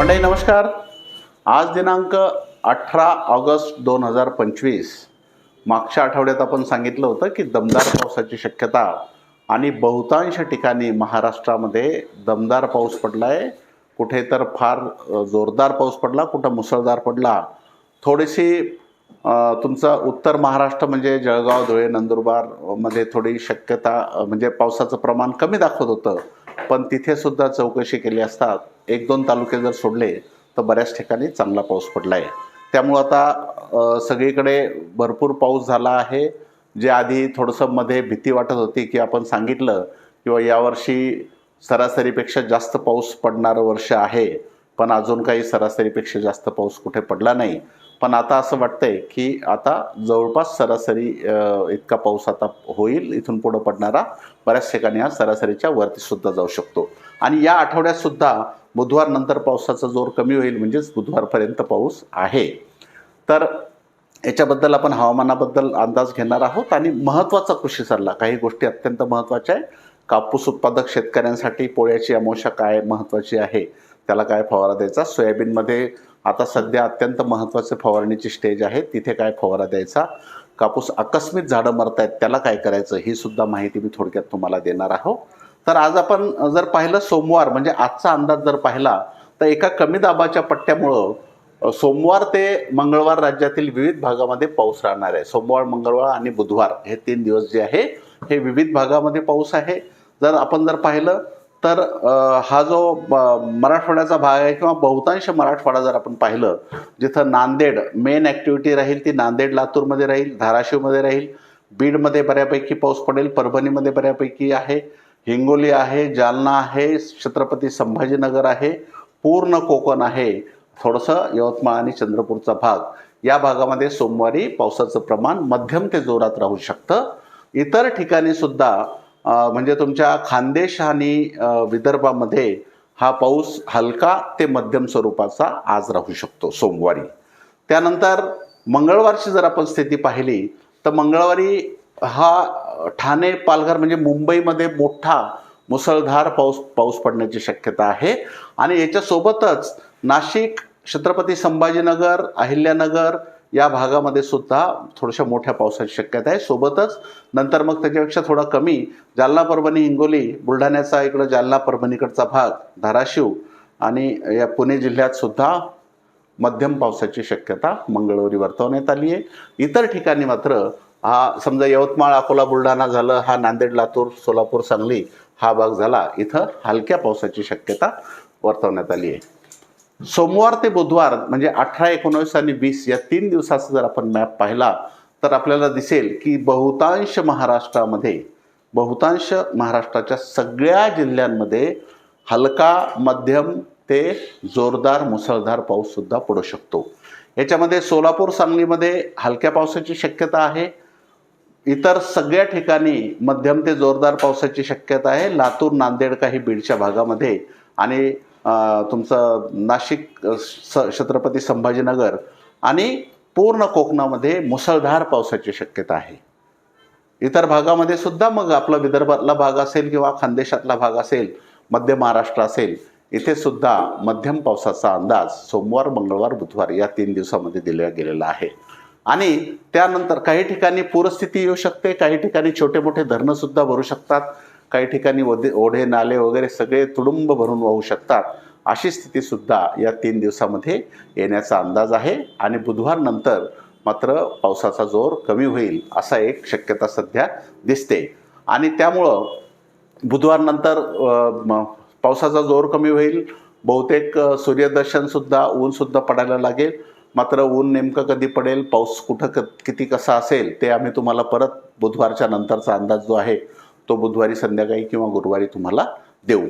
मंडळी नमस्कार. आज दिनांक अठरा ऑगस्ट दोन हजार पंचवीस. मागच्या आठवड्यात आपण सांगितलं होतं की दमदार पावसाची शक्यता आणि बहुतांश ठिकाणी महाराष्ट्रामध्ये दमदार पाऊस पडला आहे कुठे तर फार जोरदार पाऊस पडला कुठं मुसळधार पडला. थोडीशी तुमचं उत्तर महाराष्ट्र म्हणजे जळगाव धुळे नंदुरबारमध्ये थोडी शक्यता म्हणजे पावसाचं प्रमाण कमी दाखवत होतं. पण तिथेसुद्धा चौकशी केली असतात. एक दोन तालुके जर सोडले तर बऱ्याच ठिकाणी चांगला पाऊस पडला आहे त्यामुळं आता सगळीकडे भरपूर पाऊस झाला आहे. जे आधी थोडंसं मध्ये भीती वाटत होती की आपण सांगितलं किंवा यावर्षी सरासरीपेक्षा जास्त पाऊस पडणारं वर्ष आहे पण अजून काही सरासरीपेक्षा जास्त पाऊस कुठे पडला नाही. पण आता असं वाटतंय की आता जवळपास सरासरी इतका पाऊस आता होईल इथून पुढं पडणारा बऱ्याच ठिकाणी हा सरासरीच्या वरतीसुद्धा जाऊ शकतो. आणि या आठवड्यात बुधवारनंतर बुधवार नंतर पावसाचा जोर कमी होईल म्हणजेच बुधवारपर्यंत पाऊस आहे. तर याच्याबद्दल आपण हवामानाबद्दल अंदाज घेणार आहोत आणि महत्त्वाचा कृषी सल्ला. काही गोष्टी अत्यंत महत्त्वाच्या आहे कापूस उत्पादक शेतकऱ्यांसाठी पोळ्याची अमोशा काय महत्त्वाची आहे? त्याला काय फवारा द्यायचा? सोयाबीनमध्ये आता सध्या अत्यंत महत्त्वाचे फवारणीची स्टेज आहे. तिथे काय फवारा द्यायचा? कापूस आकस्मिक झाडं मरतायत त्याला काय करायचं? ही सुद्धा माहिती मी थोडक्यात तुम्हाला देणार आहोत. तर आज आपण जर पाहिलं सोमवार म्हणजे आजचा अंदाज जर पाहिला तर एका कमी दाबाच्या पट्ट्यामुळं सोमवार ते मंगळवार राज्यातील विविध भागामध्ये पाऊस राहणार आहे. सोमवार मंगळवार आणि बुधवार हे तीन दिवस जे आहे हे विविध भागामध्ये पाऊस आहे. जर आपण जर पाहिलं तर हा जो मराठवाड्याचा भाग आहे किंवा बहुतांश मराठवाडा जर आपण पाहिलं जिथं नांदेड मेन ॲक्टिव्हिटी राहील ती नांदेड लातूरमध्ये राहील धाराशिवमध्ये राहील. बीडमध्ये बऱ्यापैकी पाऊस पडेल परभणीमध्ये बऱ्यापैकी आहे. हिंगोली आहे जालना आहे छत्रपती संभाजीनगर आहे पूर्ण कोकण आहे. थोडंसं यवतमाळ आणि चंद्रपूरचा भाग. या भागामध्ये सोमवारी पावसाचं प्रमाण मध्यम ते जोरात राहू शकतं. इतर ठिकाणी सुद्धा म्हणजे तुमच्या खानदेश आणि विदर्भामध्ये हा पाऊस हलका ते मध्यम स्वरूपाचा आज राहू शकतो सोमवारी. त्यानंतर मंगळवारची जर आपण स्थिती पाहिली तर मंगळवारी हा ठाणे पालघर म्हणजे मुंबईमध्ये मोठा मुसळधार पाऊस पाऊस पडण्याची शक्यता आहे. आणि याच्यासोबतच नाशिक छत्रपती संभाजीनगर अहिल्यानगर या भागामध्ये सुद्धा थोड्याशा मोठ्या पावसाची शक्यता आहे. सोबतच नंतर मग त्याच्यापेक्षा थोडा कमी जालना परभणी हिंगोली बुलढाण्याचा इकडं जालना परभणीकडचा भाग धाराशिव आणि या पुणे जिल्ह्यात सुद्धा मध्यम पावसाची शक्यता मंगळवारी वर्तवण्यात आली आहे. इतर ठिकाणी मात्र हा समजा यवतमाळ अकोला बुलढाणा झालं हा नांदेड लातूर सोलापूर सांगली हा भाग झाला. इथं हलक्या पावसाची शक्यता वर्तवण्यात आली आहे. सोमवार ते बुधवार म्हणजे अठरा एकोणवीस आणि वीस या तीन दिवसाचा जर आपण मॅप पाहिला तर आपल्याला दिसेल की बहुतांश महाराष्ट्रामध्ये बहुतांश महाराष्ट्राच्या सगळ्या जिल्ह्यांमध्ये हलका मध्यम ते जोरदार मुसळधार पाऊस सुद्धा पडू शकतो. याच्यामध्ये सोलापूर सांगलीमध्ये हलक्या पावसाची शक्यता आहे. इतर सगळ्या ठिकाणी मध्यम ते जोरदार पावसाची शक्यता आहे. लातूर नांदेड काही बीडच्या भागामध्ये आणि तुमचं नाशिक स छत्रपती संभाजीनगर आणि पूर्ण कोकणामध्ये मुसळधार पावसाची शक्यता आहे. इतर भागामध्ये सुद्धा मग आपला विदर्भातला भाग असेल किंवा खानदेशातला भाग असेल मध्य महाराष्ट्र असेल इथे सुद्धा मध्यम पावसाचा अंदाज सोमवार मंगळवार बुधवार या तीन दिवसामध्ये दिला गेलेला आहे. आणि त्यानंतर काही ठिकाणी पूरस्थिती येऊ शकते काही ठिकाणी छोटे मोठे धरणंसुद्धा भरू शकतात काही ठिकाणी ओढे ओढे नाले वगैरे सगळे तुडुंब भरून वाहू शकतात. अशी स्थितीसुद्धा या तीन दिवसामध्ये येण्याचा अंदाज आहे आणि बुधवारनंतर मात्र पावसाचा जोर कमी होईल असा एक शक्यता सध्या दिसते. आणि त्यामुळं बुधवारनंतर पावसाचा जोर कमी होईल बहुतेक सूर्यदर्शनसुद्धा ऊनसुद्धा पडायला लागेल. मात्र ऊन नेमकं कधी पडेल पाऊस कुठं क किती कसा असेल ते आम्ही तुम्हाला परत बुधवारच्या नंतरचा अंदाज जो आहे तो बुधवारी संध्याकाळी किंवा गुरुवारी तुम्हाला देऊ.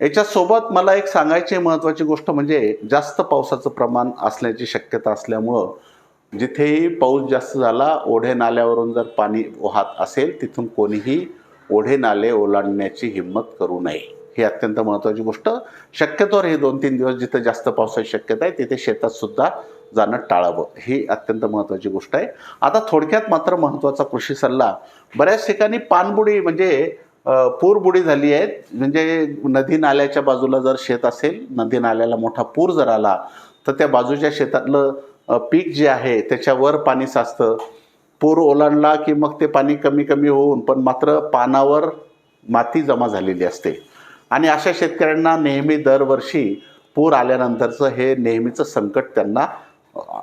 याच्यासोबत मला एक सांगायची महत्त्वाची गोष्ट म्हणजे जास्त पावसाचं प्रमाण असण्याची शक्यता असल्यामुळं जिथेही पाऊस जास्त झाला ओढे नाल्यावरून जर पाणी वाहत असेल तिथून कोणीही ओढे नाले ओलांडण्याची हिंमत करू नये. ही अत्यंत महत्त्वाची गोष्ट. शक्यतोवर हे दोन तीन दिवस जिथं जास्त पावसाची शक्यता आहे तिथे शेतातसुद्धा जाणं टाळावं. ही अत्यंत महत्त्वाची गोष्ट आहे. आता थोडक्यात मात्र महत्त्वाचा कृषी सल्ला. बऱ्याच ठिकाणी पाणबुडी म्हणजे पूर बुडी झाली आहे. म्हणजे नदी नाल्याच्या बाजूला जर शेत असेल नदी नाल्याला मोठा पूर जर आला तर त्या बाजूच्या शेतातलं पीक जे आहे त्याच्यावर पाणी साचतं. पूर ओलांडला की मग ते पाणी कमी कमी होऊन पण मात्र पानावर माती जमा झालेली असते. आणि अशा शेतकऱ्यांना नेहमी दरवर्षी पूर आल्यानंतरचं हे नेहमीचं संकट त्यांना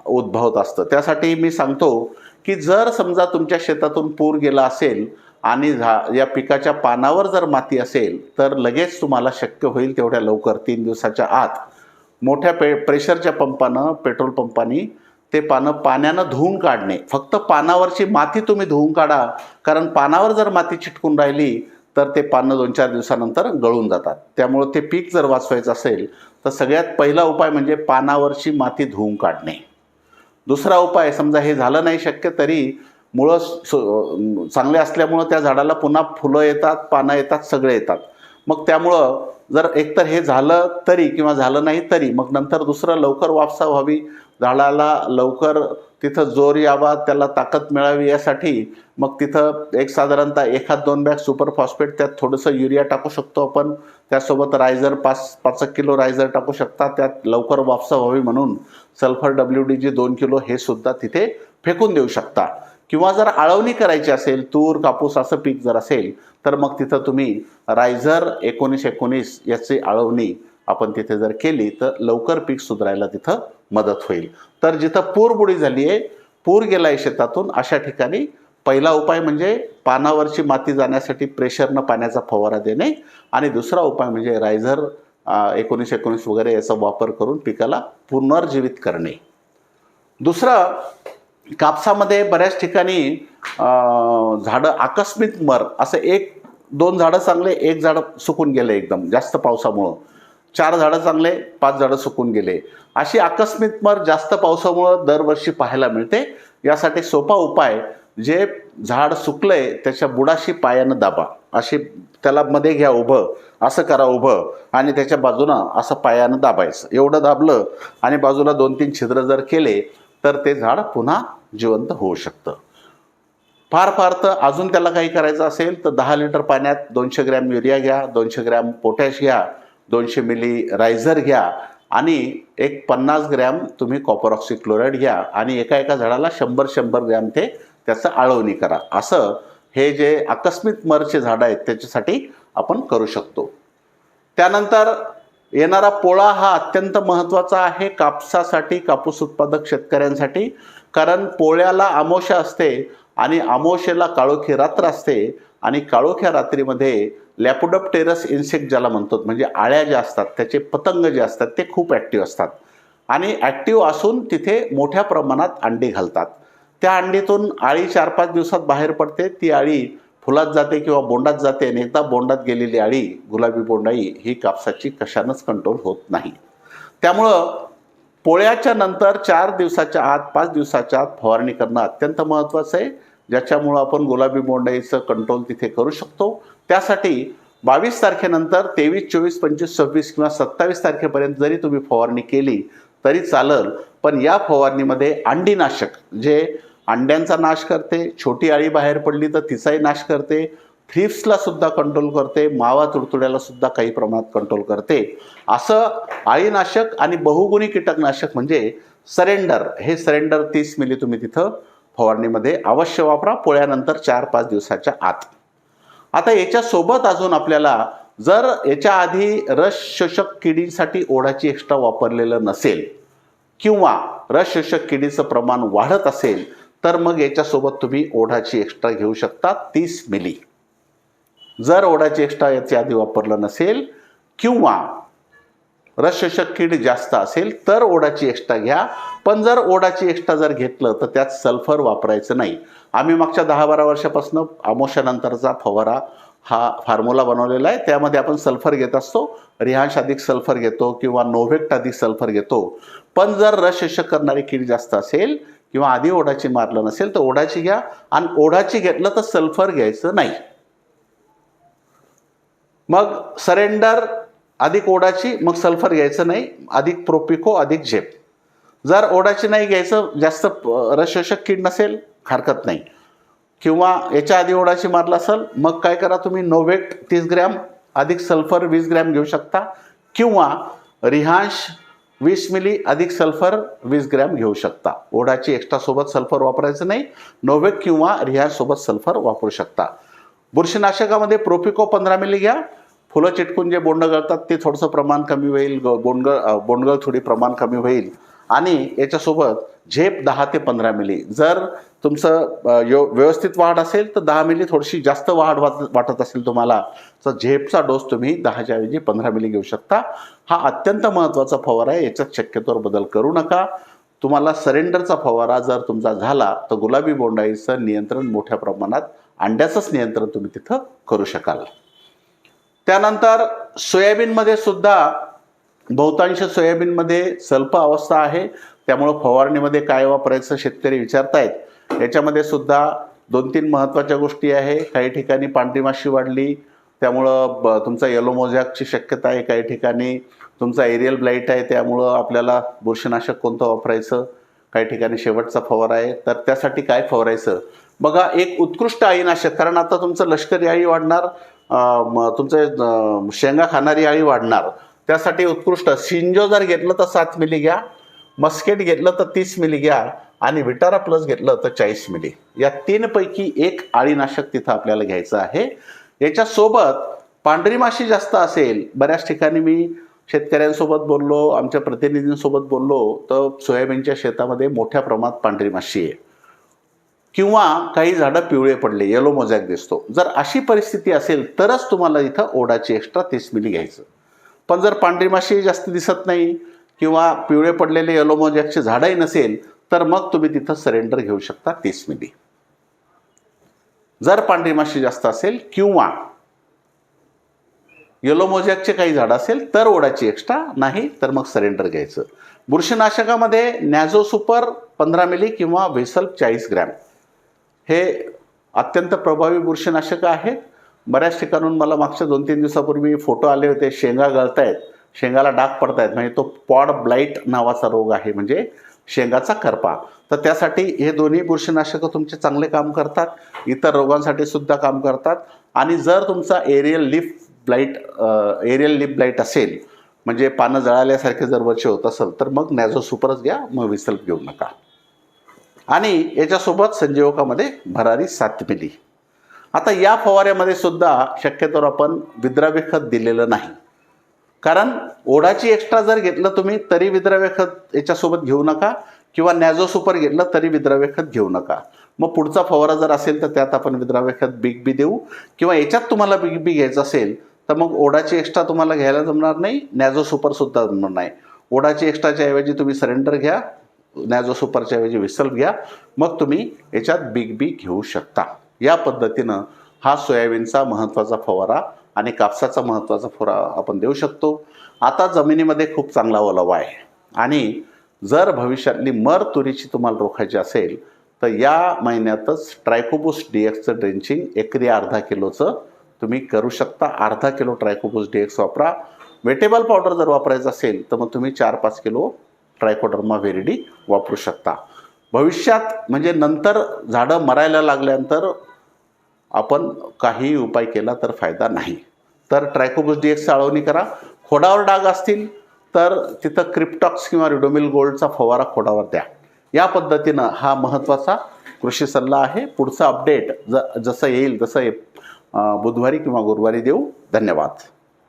उद्भवत असतं. त्यासाठी मी सांगतो की जर समजा तुमच्या शेतातून पूर गेला असेल आणि झा या पिकाच्या पानावर जर माती असेल तर लगेच तुम्हाला शक्य होईल तेवढ्या लवकर तीन दिवसाच्या आत. मोठ्या पे प्रेशरच्या पंपानं पेट्रोल पंपानी ते पानं पाण्यानं धुवून काढणे. फक्त पानावरची माती तुम्ही धुवून काढा. कारण पानावर जर माती चिटकून राहिली तर ते पानं दोन चार दिवसानंतर गळून जातात. त्यामुळं ते पीक जर वाचवायचं असेल तर सगळ्यात पहिला उपाय म्हणजे पानावरची माती धुवून काढणे. दुसरा उपाय समजा हे झालं नाही शक्य तरी मुळं चांगले असल्यामुळं त्या झाडाला पुन्हा फुलं येतात पानं येतात सगळे येतात. मग त्यामुळं जर एकतर हे झालं तरी किंवा झालं नाही तरी मग नंतर दुसरं लवकर वापसा व्हावी झाडाला लवकर तिथं जोर यावा त्याला ताकद मिळावी यासाठी मग तिथं एक साधारणतः एखाद दोन बॅग सुपर फॉस्फेट त्यात थोडंसं युरिया टाकू शकतो आपण. त्यासोबत रायझर पाच पाच एक किलो रायझर टाकू शकता. त्यात लवकर वापसा व्हावी म्हणून सल्फर डब्ल्यू डी जी दोन किलो हे सुद्धा तिथे फेकून देऊ शकता. किंवा जर आळवणी करायची असेल तूर कापूस असं पीक जर असेल तर मग तिथं तुम्ही रायझर एकोणीस एकोणीस याची आळवणी आपण तिथे जर केली तर लवकर पीक सुधारायला तिथं मदत होईल. तर जिथं पूरबुडी झाली आहे पूर गेला आहे शेतातून अशा ठिकाणी पहिला उपाय म्हणजे पानावरची माती जाण्यासाठी प्रेशरनं पाण्याचा फवारा देणे आणि दुसरा उपाय म्हणजे रायझर एकोणीस एकोणीस वगैरे याचा वापर करून पिकाला पुनर्जीवित करणे. दुसरं कापसामध्ये बऱ्याच ठिकाणी झाडं आकस्मिक मर असं एक दोन झाडं चांगले एक झाडं सुकून गेले एकदम जास्त पावसामुळं. चार झाडं चांगले पाच झाडं सुकून गेले. अशी आकस्मिक मर जास्त पावसामुळं दरवर्षी पाहायला मिळते. यासाठी सोपा उपाय जे झाड सुकलंय त्याच्या बुडाशी पायानं दाबा. अशी त्याला मध्ये घ्या उभं असं करा उभं आणि त्याच्या बाजूनं असं पायानं दाबायचं. एवढं दाबलं आणि बाजूला दोन तीन छिद्र जर केले तर ते झाड पुन्हा जिवंत होऊ शकतं. फार फार तर अजून त्याला काही करायचं असेल तर दहा लिटर पाण्यात दोनशे ग्रॅम युरिया घ्या दोनशे ग्रॅम पोटॅश घ्या दोनशे मिली रायझर घ्या आणि एक पन्नास ग्रॅम तुम्ही कॉपर ऑक्सिक्लोराईड घ्या आणि एका एका झाडाला शंभर शंभर ग्रॅम ते त्याचं आळवणी करा. असं हे जे आकस्मिक मरचे झाडं आहेत त्याच्यासाठी आपण करू शकतो. त्यानंतर येणारा पोळा हा अत्यंत महत्त्वाचा आहे कापसासाठी कापूस उत्पादक शेतकऱ्यांसाठी. कारण पोळ्याला आमोशा असते आणि आमोशेला काळोखी रात्र असते आणि काळोख्या रात्रीमध्ये लॅपोडप्टेरस इन्सेक्ट ज्याला म्हणतो म्हणजे आळ्या ज्या असतात त्याचे पतंग जे असतात ते खूप ॲक्टिव्ह असतात. आणि ॲक्टिव्ह असून तिथे मोठ्या प्रमाणात अंडी घालतात. त्या अंडीतून आळी चार पाच दिवसात बाहेर पडते. ती आळी फुलात जाते किंवा बोंडात जाते आणि एकदा बोंडात गेलेली आळी गुलाबी बोंडाई ही कापसाची कशानंच कंट्रोल होत नाही. त्यामुळं पोळ्याच्या नंतर चार दिवसाच्या आत पाच दिवसाच्या आत फवारणी करणं अत्यंत महत्त्वाचं आहे. ज्याच्यामुळं आपण गुलाबी बोंडाईचं कंट्रोल तिथे करू शकतो. त्यासाठी बावीस तारखेनंतर तेवीस चोवीस पंचवीस सव्वीस किंवा सत्तावीस तारखेपर्यंत जरी तुम्ही फवारणी केली तरी चालल. पण या फवारणीमध्ये अंडीनाशक जे अंड्यांचा नाश करते छोटी आळी बाहेर पडली तर तिचाही नाश करते थ्रिप्सला सुद्धा कंट्रोल करते मावा तुडतुड्याला सुद्धा काही प्रमाणात कंट्रोल करते. असं आळीनाशक आणि बहुगुणी कीटकनाशक म्हणजे सरेंडर हे सरेंडर तीस मिली तुम्ही तिथं फवारणीमध्ये अवश्य वापरा पोळ्यानंतर चार पाच दिवसाच्या आत. आता याच्यासोबत अजून आपल्याला जर याच्या आधी रस शोषक किडीसाठी ओढाची एक्स्ट्रा वापरलेलं नसेल किंवा रस शोषक किडीचं प्रमाण वाढत असेल तर मग याच्यासोबत तुम्ही ओढाची एक्स्ट्रा घेऊ शकता तीस मिली. जर ओढाची एक्स्ट्रा याच्या आधी वापरलं नसेल किंवा रसशोषक कीड जास्त असेल तर ओढाची एक्स्ट्रा घ्या. पण जर ओढाची एक्स्ट्रा जर घेतलं तर त्यात सल्फर वापरायचं नाही. आम्ही मागच्या दहा बारा वर्षापासून आमोशानंतरचा फवारा हा फॉर्म्युला बनवलेला आहे. त्यामध्ये आपण सल्फर घेत असतो रिहांश अधिक सल्फर घेतो किंवा नोव्हेक्ट अधिक सल्फर घेतो. पण जर रसशोषक करणारी कीड जास्त असेल किंवा आधी ओढाची मारलं नसेल तर ओढाची घ्या. आणि ओढाची घेतलं तर सल्फर घ्यायचं नाही. मग सरेंडर अधिक ओढाची मग सल्फर घ्यायचं नाही अधिक प्रोपिको अधिक झेप. जर ओढाची नाही घ्यायचं जास्त रसशोषक कीड नसेल हरकत नाही. किंवा याच्या आधी ओढाशी मारला असेल मग काय करा तुम्ही नोवेट तीस ग्रॅम अधिक सल्फर वीस ग्रॅम घेऊ शकता. किंवा रिहांश वीस मिली अधिक सल्फर वीस ग्रॅम घेऊ शकता. ओढाची एक्स्ट्रा सोबत सल्फर वापरायचं नाही नोवेक किंवा रिहांशसोबत सल्फर वापरू शकता. बुरशीनाशकामध्ये प्रोपिको पंधरा मिली घ्या फुलं चिटकून जे बोंडं गळतात ते थोडंसं प्रमाण कमी होईल ग- बोंडगळ बोंडगळ थोडी प्रमाण कमी होईल. आणि याच्यासोबत झेप दहा ते पंधरा मिली. जर तुमचं यो व्यवस्थित वाढ असेल तर दहा मिली थोडीशी जास्त वाढ वाटत असेल तुम्हाला तर झेपचा डोस तुम्ही दहाच्या ऐवजी पंधरा मिली घेऊ शकता. हा अत्यंत महत्त्वाचा फवारा आहे याच्यात शक्यतोवर बदल करू नका. तुम्हाला सरेंडरचा फवारा जर तुमचा झाला तर गुलाबी बोंडाईचं नियंत्रण मोठ्या प्रमाणात अंड्याचंच नियंत्रण तुम्ही तिथं करू शकाल. त्यानंतर सोयाबीनमध्ये सुद्धा बहुतांश सोयाबीनमध्ये सल्प अवस्था आहे. त्यामुळं फवारणीमध्ये काय वापरायचं शेतकरी विचारतायत. याच्यामध्ये सुद्धा दोन तीन महत्त्वाच्या गोष्टी आहे. काही ठिकाणी पांढरी माशी वाढली त्यामुळं ब तुमचा येलो मोझॅकची शक्यता आहे काही ठिकाणी. तुमचा एरियल ब्लाईट आहे त्यामुळं आपल्याला बुरशीनाशक कोणतं वापरायचं? काही ठिकाणी शेवटचा फवारा आहे. तर त्यासाठी काय फवारायचं? बघा एक उत्कृष्ट अळीनाशक कारण आता तुमचं लष्करी आई वाढणार. तुमचं शेंगा खाणारी अळी वाढणार. त्यासाठी उत्कृष्ट. शिंजो जर घेतलं तर सात मिली घ्या. मस्केट घेतलं तर तीस मिली घ्या. आणि विटारा प्लस घेतलं तर चाळीस मिली. या तीनपैकी एक अळीनाशक तिथं आपल्याला घ्यायचं आहे. याच्यासोबत पांढरी माशी जास्त असेल बऱ्याच ठिकाणी मी शेतकऱ्यांसोबत बोललो आमच्या प्रतिनिधींसोबत बोललो तर सोयाबीनच्या शेतामध्ये मोठ्या प्रमाणात पांढरी माशी आहे. किंवा काही झाडं पिवळे पडले येलो मोझॅक दिसतो. जर अशी परिस्थिती असेल तरच तुम्हाला इथं ओढाची एक्स्ट्रा तीस मिली घ्यायचं. पण जर पांढरी माशी जास्त दिसत नाही किंवा पिवळे पडलेले येलो मोझॅकचे झाडंही नसेल तर मग तुम्ही तिथं सरेंडर घेऊ शकता तीस मिली. जर पांढरी माशी जास्त असेल किंवा येलो मोझॅकचे काही झाड असेल तर ओढाची एक्स्ट्रा नाही तर मग सरेंडर घ्यायचं. बुरशीनाशकामध्ये नॅझो सुपर पंधरा मिली किंवा व्हेसल चाळीस ग्रॅम. हे अत्यंत प्रभावी बुरशीनाशक आहेत. बऱ्याच ठिकाणून मला मागच्या दोन तीन दिवसापूर्वी फोटो आले होते शेंगा गळतायत शेंगाला डाग पडतायत म्हणजे तो पॉड ब्लाईट नावाचा रोग आहे म्हणजे शेंगाचा करपा. तर त्यासाठी हे दोन्ही बुरशीनाशकं तुमचे चांगले काम करतात इतर रोगांसाठी सुद्धा काम करतात. आणि जर तुमचा aerial leaf blight aerial leaf blight असेल म्हणजे पानं जळाल्यासारखे जर वरचे होत असेल तर मग नॅझो सुपरच घ्या मग विसल्प घेऊ नका. आणि याच्यासोबत संजीवकामध्ये भरारी सात मिली आता या फवाऱ्यामध्ये सुद्धा शक्यतोवर आपण विद्राव्य खत दिलेलं नाही. कारण ओढाची एक्स्ट्रा जर घेतलं तुम्ही तरी विद्राव्य खत याच्यासोबत घेऊ नका किंवा नॅझो सुपर घेतलं तरी विद्राव्य खत घेऊ नका. मग पुढचा फवारा जर असेल तर त्यात आपण विद्राव्य खत बिग बी देऊ. किंवा याच्यात तुम्हाला बिग बी घ्यायचं असेल तर मग ओढाची एक्स्ट्रा तुम्हाला घ्यायला जमणार नाही नॅझो सुपरसुद्धा जमणार नाही. ओढाची एक्स्ट्राच्या ऐवजी तुम्ही सरेंडर घ्या नॅझो सुपरच्या ऐवजी विसल घ्या. मग तुम्ही याच्यात बिग बी घेऊ शकता. या पद्धतीनं हा सोयाबीनचा महत्त्वाचा फवारा आणि कापसाचा महत्त्वाचा फवारा आपण देऊ शकतो. आता जमिनीमध्ये खूप चांगला ओलावा आहे. आणि जर भविष्यातली मर तुरीची तुम्हाला रोखायची असेल तर या महिन्यातच ट्रायकोबुस डी एक्सचं ड्रेंचिंग एकरी अर्धा किलोचं तुम्ही करू शकता. अर्धा किलो ट्रायकोबुस डी एक्स वापरा. वेटेबल पावडर जर वापरायचं असेल तर मग तुम्ही चार पाच किलो ट्रायकोडर्मा व्हेरिडी वापरू शकता. भविष्यात म्हणजे नंतर झाडं मरायला लागल्यानंतर आपण काही उपाय केला तर फायदा नाही. तर ट्रायकोबुस डी एक्स आळवणी करा. खोडावर डाग असतील तर तिथं क्रिप्टॉक्स किंवा रिडोमिल गोल्डचा फवारा खोडावर द्या. या पद्धतीनं हा महत्त्वाचा कृषी सल्ला आहे. पुढचा अपडेट ज जसं येईल तसं बुधवारी किंवा गुरुवारी देऊ. धन्यवाद.